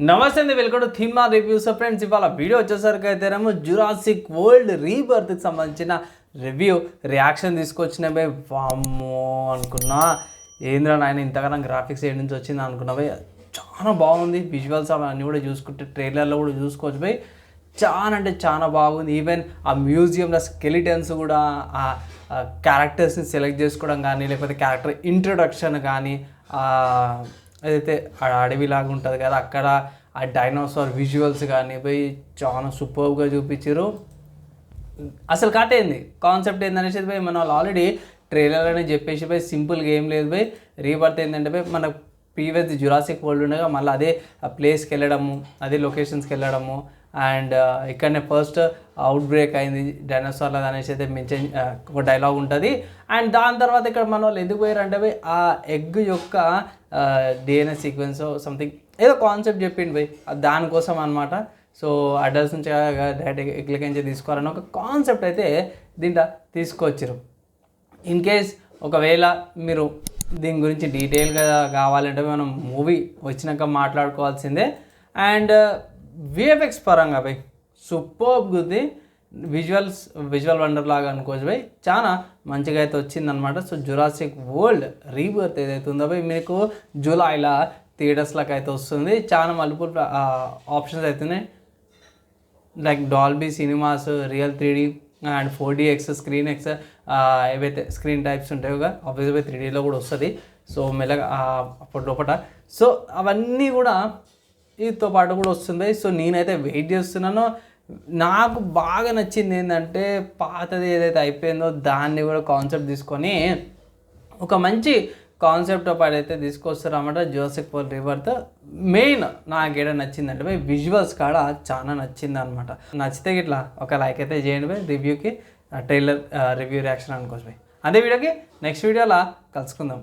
నమస్తే అండి welcome to Theema reviews friends ఇవాళ వీడియో వచ్చేసరికి అయితేనేమో జురాసిక్ వరల్డ్ రీబర్త్కి సంబంధించిన రివ్యూ రియాక్షన్ తీసుకొచ్చినవే వామ్మో అనుకున్నా. ఏంద్రా నాయన ఇంతగానో గ్రాఫిక్స్ ఏడు నుంచి వచ్చింది అనుకున్నావే చాలా బాగుంది. విజువల్స్ అవన్నీ కూడా చూసుకుంటే ట్రైలర్లో కూడా చూసుకోవచ్చు పోయి చాలా అంటే చాలా బాగుంది. ఈవెన్ ఆ మ్యూజియంలో స్కెలిటన్స్ కూడా ఆ క్యారెక్టర్స్ని సెలెక్ట్ చేసుకోవడం కానీ లేకపోతే క్యారెక్టర్ ఇంట్రొడక్షన్ కానీ ఏదైతే అడవిలాగా ఉంటుంది కదా అక్కడ ఆ డైనోసార్ విజువల్స్ కానీ పోయి చాలా సూపర్గా చూపించారు అసలు కాటేంది కాన్సెప్ట్ ఏందనేసి పోయి మనం ఆల్రెడీ ట్రైలర్ అని చెప్పేసి పోయి సింపుల్గా ఏం లేదు పోయి రీబర్త్ ఏంటంటే పోయి మన ప్రీవియస్ జురాసిక్ వరల్డ్ ఉండగా మళ్ళీ అదే ఆ ప్లేస్కి వెళ్ళడము అదే లొకేషన్స్కి వెళ్ళడము అండ్ ఇక్కడనే ఫస్ట్ అవుట్ బ్రేక్ అయింది. డైనోసార్ల అనేసి అయితే మెన్షన్ ఒక డైలాగ్ ఉంటుంది. అండ్ దాని తర్వాత ఇక్కడ మన వాళ్ళు ఎందుకు పోయారు అంటే పోయి ఆ ఎగ్ యొక్క డిఎన్ఏ సీక్వెన్స్ సంథింగ్ ఏదో కాన్సెప్ట్ చెప్పిండు పోయి. దానికోసం అనమాట సో అడల్ట్స్ నుంచి డైరెక్ట్ ఎగ్లకించి తీసుకోవాలని ఒక కాన్సెప్ట్ అయితే దీంట్లో తీసుకొచ్చారు ఇన్ కేస్ ఒకవేళ మీరు దీని గురించి డీటెయిల్గా కావాలంటే మనం మూవీ వచ్చినాక మాట్లాడుకోవాల్సిందే. అండ్ విఎఫ్ఎక్స్ పరంగా బై సూపర్ గుద్ది విజువల్స్ విజువల్ వండర్ లాగా అనుకోవచ్చు బై. చాలా మంచిగా అయితే వచ్చిందనమాట సో జురాసిక్ వరల్డ్ రీబర్త్ ఏదైతే ఉందో పోయి మీకు జూలైలో థియేటర్స్లోకి అయితే వస్తుంది. చాలా మల్టిపుల్ ఆప్షన్స్ అవుతున్నాయి like Dolby cinemas real three D and four D X screen X ఏవైతే స్క్రీన్ టైప్స్ ఉంటాయో ఆబ్వియస్గా త్రీ డీలో కూడా వస్తుంది. సో మెల్లగా ఆ, లోపల. సో అవన్నీ కూడా వీటితో పాటు కూడా వస్తుంది. సో నేనైతే వెయిట్ చేస్తున్నాను. నాకు బాగా నచ్చింది ఏంటంటే పాతది ఏదైతే అయిపోయిందో దాన్ని కూడా కాన్సెప్ట్ తీసుకొని ఒక మంచి కాన్సెప్ట్ పాటు అయితే తీసుకొస్తారన్నమాట జోసెఫ్ జోసెక్ పోల్ రివర్త్. మెయిన్ నాకు ఏడ నచ్చిందంటే పోయి విజువల్స్ కాడ చాలా నచ్చింది అనమాట నచ్చితే ఇట్లా ఒక లైక్ అయితే చేయండి పోయి రివ్యూకి ట్రైలర్ రివ్యూ రియాక్షన్ అనుకోవచ్చు పోయి. అదే వీడియోకి నెక్స్ట్ వీడియోలా కలుసుకుందాం.